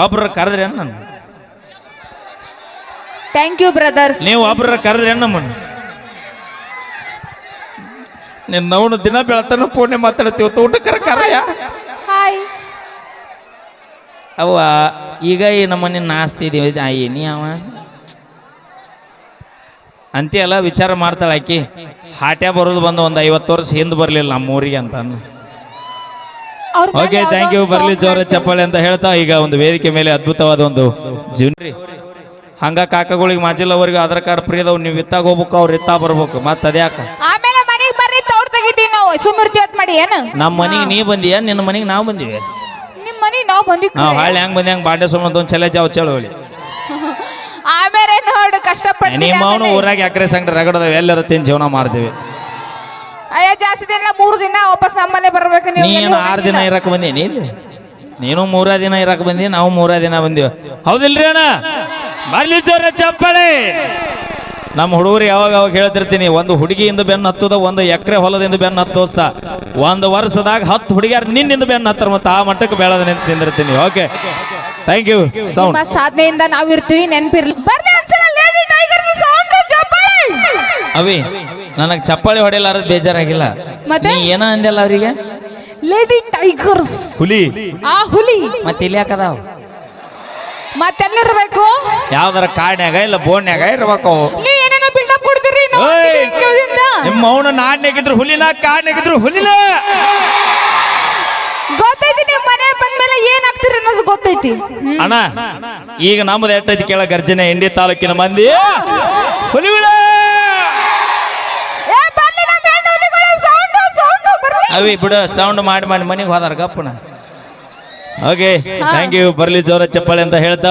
ಒಬ್ರ ಕರೆದ್ರಿ ನನ್ನ. Thank you brother ನೀವು ಒಬ್ರ ಕರೆದ್ರಿ ನಮ್ಮನ್ನು ನಿನ್ನ ಅವನು ದಿನ ಬೆಳತನ ಪೂರ್ಣಿ ಮಾತಾಡ್ತೀವಿ ಊಟ ಕರೆಯ. ಹಾಯ್ ಅವ ಈಗ ಈ ನಮ್ಮನೆ ನಾಸ್ತಿದೀವಿ ಏನಿ ಅವ? ಅಂತೆಲ್ಲ ವಿಚಾರ ಮಾಡ್ತಾಳೆ ಆಕಿ. ಹಾಟ್ಯ ಬರೋದು ಬಂದು ಒಂದು ಐವತ್ತು ವರ್ಷ ಹಿಂದೆ ಬರಲಿಲ್ಲ ನಮ್ಮ ಊರಿಗೆ ಅಂತ ಅಂದು ಅವ್ರ ಮೇಲೆ ಓಕೆ ಥ್ಯಾಂಕ್ ಯು ಬರ್ಲಿ song ಜೋರ. ಚಪ್ಪಾಳೆ ಅಂತ ಹೇಳ್ತಾ ಈಗ ಒಂದು ವೇದಿಕೆ ಮೇಲೆ ಅದ್ಭುತವಾದ ಒಂದು ಜೀವನ ಹಂಗ ಕಾಕಗಳಿಗೆ ಮಾಜಿಲ್ಲವರೆಗೂ ಆಧಾರ್ ಕಾರ್ಡ್ ಫ್ರೀ ಅದಾವ್ ನೀವು ಇತ್ತಾಗ ಹೋಗ್ಬೇಕು ಅವ್ರು ಇತ್ತಾಗ ಬರ್ಬೇಕು. ಮತ್ತೆ ಅದ್ಯಾಕ ಆಮೇಲೆ ಮನೆಗೆ ಬರ್ರಿ ತೋಟ ತೆಗಿತೀವಿ ನಾವು. ಸುಮಿರ್ತೀವತ್ ಮಾಡಿ ಏನು? ನಮ್ಮ ಮನೆಗೆ ನೀ ಬಂದಿಯ ನಿನ್ನ ಮನೆಗೆ ನಾವು ಬಂದಿವಿ? ನಿಮ್ ಮನೆ ನಾವು ಬಂದಿ ನಾವು ಹಾಳೆ ಹೆಂಗ್ ಬಂದಿ ಹಂಗೆ ಬಾಂಡೆ ಸುಮ್ಮನೆ ಒಂದು ಚಲೆ ಜಾವ್ ಚಳುವಳಿ ಆಮೇಲೆ ನೋಡು ಕಷ್ಟಪಟ್ಟು ನಿಮ್ಮ ಅವನು ಊರಾಗ ಎಕರೆ ಸಂಗ್ರ ರಗಡದ ಎಲ್ಲರ ತಿಂದು ಜೀವನ ಮಾಡ್ತೀವಿ. ಜಾಸ್ತಿ ದಿನ ಮೂರು ದಿನ ವಾಪಸ್ ನಮ್ಮಲ್ಲೇ ಬರ್ಬೇಕು ನೀವು ನೀನು ಆರು ದಿನ. ಇರಕ್ ಬಂದೀನಿ ಇಲ್ಲಿ. ನೀನು ಮೂರ ದಿನ ಇರಕ್ ಬಂದಿ ನಾವು ಮೂರ ದಿನ ಬಂದೀವಿ. ಹೌದಿಲ್ರಿ ಅಣ್ಣ? ಬರ್ಲಿ ಜೋರ ಚಪ್ಪಳೆ ನಮ್ಮ ಹುಡುಗರು ಯಾವಾಗ ಅವಾಗ ಹೇಳ್ತಿರ್ತೀನಿ ಒಂದು ಹುಡುಗಿಯಿಂದ ಬೆನ್ನು ಹತ್ತದ ಒಂದು ಎಕರೆ ಹೊಲದಿಂದ ಬೆನ್ನು ಹತ್ತೋಸ್ತ ಒಂದು ವರ್ಷದಾಗ ಹತ್ತು ಹುಡುಗಿಯರು ನಿನ್ನಿಂದ ಬೆನ್ನು ಹತ್ತರ ಮತ್ತು ಆ ಮಟ್ಟಕ್ಕೆ ಬೆಳೆದ ನಿಂತು ತಿಂದಿರ್ತೀನಿ ಓಕೆ? ಥ್ಯಾಂಕ್ ಯು ಸೌಂಡ್ ಸಾಧನೆಯಿಂದ ನಾವು ಇರ್ತೀವಿ ನೆನಪಿರ್ಲಿ. ಬರ್ಲಿ ಒಂದ್ಸಲ ಲೇಡಿ ಟೈಗರ್ ಸೌಂಡ್ ಅವಿ ನನಗೆ ಚಪ್ಪಾಳಿ ಹೊಡೆಯಲಾರದು ಬೇಜಾರಾಗಿಲ್ಲ. ಮತ್ತೆ? ನೀ ಏನ ಅಂದಲ್ಲ ಅವರಿಗೆ? ಲೇಡಿ ಟೈಗರ್ಸ್ ಹುಲಿ. ಆ ಹುಲಿ. ಮತ್ತೆ ಇಲ್ಲಿ ಯಾಕದಾವ್ ಮತ್ತೆಲ್ಲಿರ್ಬೇಕು ಯಾವ್ದಾರ ಕಾಡ್ನ್ಯಾಗ ಇಲ್ಲ ಬೋನ್ಯಾಗ ಇರ್ಬೇಕು ಅವು. ನೀವು ಏನೇನೋ ಬಿಲ್ಡಪ್ ಕೊಡ್ತೀರಿ? ನಾವು! ಅಂತೀವಿ ಹಿಂಗದಿಂದ. ನಿಮ್ಮ ಅವನು ಹುಲಿನ ಕಾಡ್ನಾಗಿದ್ರು ಹುಲಿನ? ಗೊತ್ತೈತಿ ನಿಮ್ ಮನೆ ಬಂದ್ಮೇಲೆ ಏನ್ ಆಗ್ತೀರಿ ಅನ್ನೋದು ಗೊತ್ತೈತಿ. ಹ್ಮ್. ಅಣ್ಣ ಈಗ ನಮ್ದು ಎಟ್ಟೈತಿ ಕೇಳ ಗರ್ಜನೆ ಇಂಡಿ ತಾಲೂಕಿನ ಮಂದಿ. ಹುಲಿಗಳ ಏ, ಬರ್ಲಿ ನಮ್ಮ ಹೆಣ್ಣು ಹುಲಿಗಳು, sound, sound, ಬರ್ಲಿ. ಅವಿ ಬಿಡು ಸೌಂಡ್ ಮಾಡಿ ಮಾಡಿ ಮನೆಗೆ ಹೋದಾರ ಗಪ್ಪನ ಓಕೆ ಥ್ಯಾಂಕ್ ಯು ಬರ್ಲಿ ಜೋರ ಚಪ್ಪಾಳೆ ಅಂತ ಹೇಳ್ತಾ.